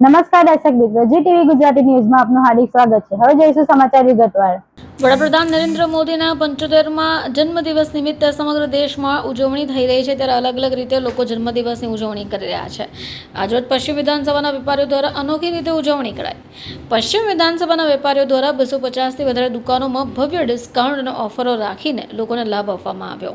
નમસ્કાર દર્શક મિત્રો, જી ટીવી ગુજરાતી ન્યૂઝમાં આપનું હાર્દિક સ્વાગત છે. હવે જોઈશું સમાચાર વિગતવાર વડાપ્રધાન નરેન્દ્ર મોદીના પંચોતેરમાં જન્મદિવસ નિમિત્તે સમગ્ર દેશમાં ઉજવણી થઈ રહી છે, ત્યારે અલગ અલગ રીતે લોકો જન્મદિવસની ઉજવણી કરી રહ્યા છે. આજરોજ પશ્ચિમ વિધાનસભાના વેપારીઓ દ્વારા અનોખી રીતે ઉજવણી કરાઈ. પશ્ચિમ વિધાનસભાના વેપારીઓ દ્વારા બસો પચાસથી વધારે દુકાનોમાં ભવ્ય ડિસ્કાઉન્ટ અને ઓફરો રાખીને લોકોને લાભ આપવામાં આવ્યો.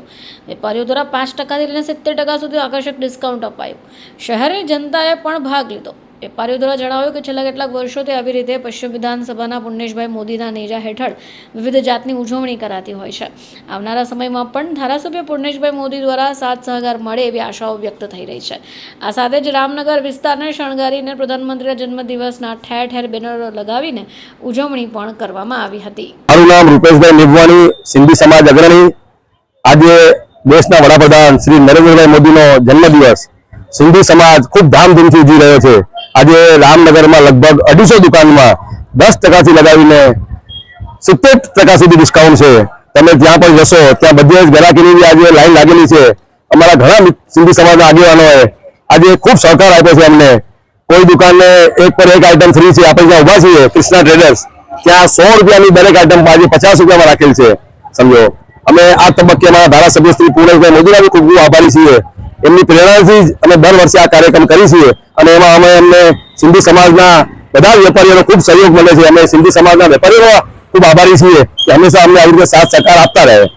વેપારીઓ દ્વારા પાંચ ટકાથી લઈને સિત્તેર ટકા સુધી આકર્ષક ડિસ્કાઉન્ટ અપાયું. શહેરની જનતાએ પણ ભાગ લીધો. વેપારીઓ જણાવ્યું કે છેલ્લા કેટલાક વર્ષોથી આવી રીતે પશ્ચિમ વિધાનસભાના પુણેશભાઈ મોદીના નેજા હેઠળ વિવિધ જાતની ઉજવણી કરાતી હોય છે. આવનારા સમયમાં પણ ધારાસભ્ય પુણેશભાઈ મોદી દ્વારા સાથ સહકાર મળે એવી આશાઓ વ્યક્ત થઈ રહી છે. આ સાથે જ રામનગર વિસ્તારને શણગારીને પ્રધાનમંત્રીના જન્મદિવસના ઠેર ઠેર બેનરો લગાવીને ઉજવણી પણ કરવામાં આવી હતી. મારું નામ રૂપેશભાઈ નિભવાણી સિંધી સમાજ અગ્રણી. આજે દેશના વડાપ્રધાન શ્રી નરેન્દ્રભાઈ મોદીનો જન્મદિવસ. સિંધી સમાજ ખૂબ ધામધૂમથી ઉજવી રહ્યો છે. આજે રામનગરમાં લગભગ અઢીસો દુકાનમાં દસ ટકાથી લગાવીને સિત્તેર ટકા સુધી ડિસ્કાઉન્ટ છે. તમે જ્યાં પણ જશો, ત્યાં બધે ગ્રાહકીની આજે લાઈન લાગેલી છે. અમારા ઘણા સિંધી સમાજના આગેવાનોએ આજે ખૂબ સહકાર આપ્યો છે અમને. કોઈ દુકાનને એક પર એક આઈટમ ફ્રી છે, આપણે જ્યાં ઊભા છીએ, કૃષ્ણા ટ્રેડર્સ ત્યાં સો રૂપિયાની દરેક આઈટમ આજે પચાસ રૂપિયામાં રાખેલ છે. સમજો? અમે આ તબક્કે અમારા ધારાસભ્ય શ્રી પૂર્ણભાઈ મોદીના ખૂબ ખૂબ આભારી છીએ. એમની પ્રેરણાથી જ અમે દર વર્ષે આ કાર્યક્રમ કરી છીએ અને એમાં અમે અમને સિંધી સમાજના બધા વેપારીઓનો ખૂબ સહયોગ મળે છે. અમે સિંધી સમાજના વેપારીઓનો ખૂબ આભારી છીએ કે હંમેશા અમને આવી રીતે સાથ સહકાર આપતા રહે.